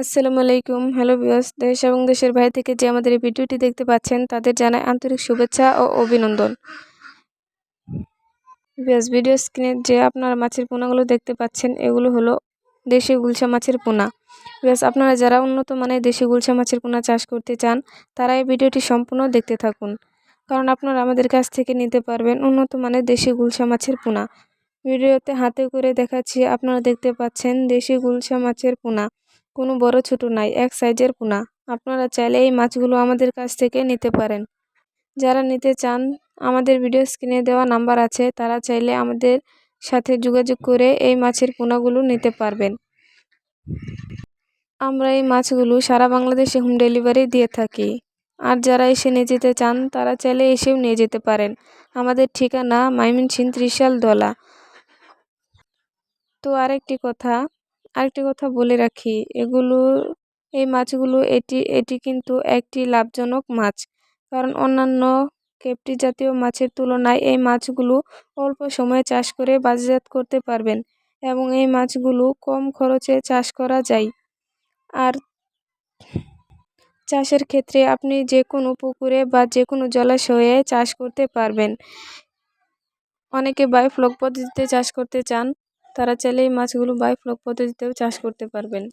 আসসালামু আলাইকুম। হ্যালো বিয়স দেশ এবং দেশের বাইরে থেকে যে আমাদের এই ভিডিওটি দেখতে পাচ্ছেন, তাদের জানাই আন্তরিক শুভেচ্ছা ও অভিনন্দন। বিয়স ভিডিও স্ক্রিনে যে আপনারা মাছের পোনাগুলো দেখতে পাচ্ছেন, এগুলো হলো দেশি গুলশা মাছের পোনা। বিয়স আপনারা যারা উন্নত মানের দেশি গুলশা মাছের পোনা চাষ করতে চান, তারা এই ভিডিওটি সম্পূর্ণ দেখতে থাকুন। কারণ আপনারা আমাদের কাছ থেকে নিতে পারবেন উন্নত মানের দেশি গুলশা মাছের পোনা। ভিডিওতে হাতে করে দেখাচ্ছি, আপনারা দেখতে পাচ্ছেন দেশি গুলশা মাছের পোনা। কোনো বড় ছোট নাই, এক সাইজের পোনা। আপনারা চাইলে এই মাছগুলো আমাদের কাছ থেকে নিতে পারেন। যারা নিতে চান, আমাদের ভিডিও স্ক্রিনে দেওয়া নাম্বার আছে, তারা চাইলে আমাদের সাথে যোগাযোগ করে এই মাছের পোনাগুলো নিতে পারবেন। আমরা এই মাছগুলো সারা বাংলাদেশে হোম ডেলিভারি দিয়ে থাকি। আর যারা এসে নিয়ে যেতে চান, তারা চাইলে এসেও নিয়ে যেতে পারেন। আমাদের ঠিকানা মাইমিনসিং ত্রিশাল দলা। তো আরেকটি কথা আরেকটি কথা বলে রাখি, এগুলো, এই মাছগুলো এটি এটি কিন্তু একটি লাভজনক মাছ। কারণ অন্যান্য কেপটি জাতীয় মাছের তুলনায় এই মাছগুলো অল্প সময়ে চাষ করে বাজারজাত করতে পারবেন এবং এই মাছগুলো কম খরচে চাষ করা যায়। আর চাষের ক্ষেত্রে আপনি যে কোনো পুকুরে বা যে কোনো জলাশয়ে চাষ করতে পারবেন। অনেকে বায়োফ্লক পদ্ধতিতে চাষ করতে চান। তারা চাইলে এই মাছগুলো বায়োফ্লক পদ্ধতিতেও চাষ করতে পারবেন।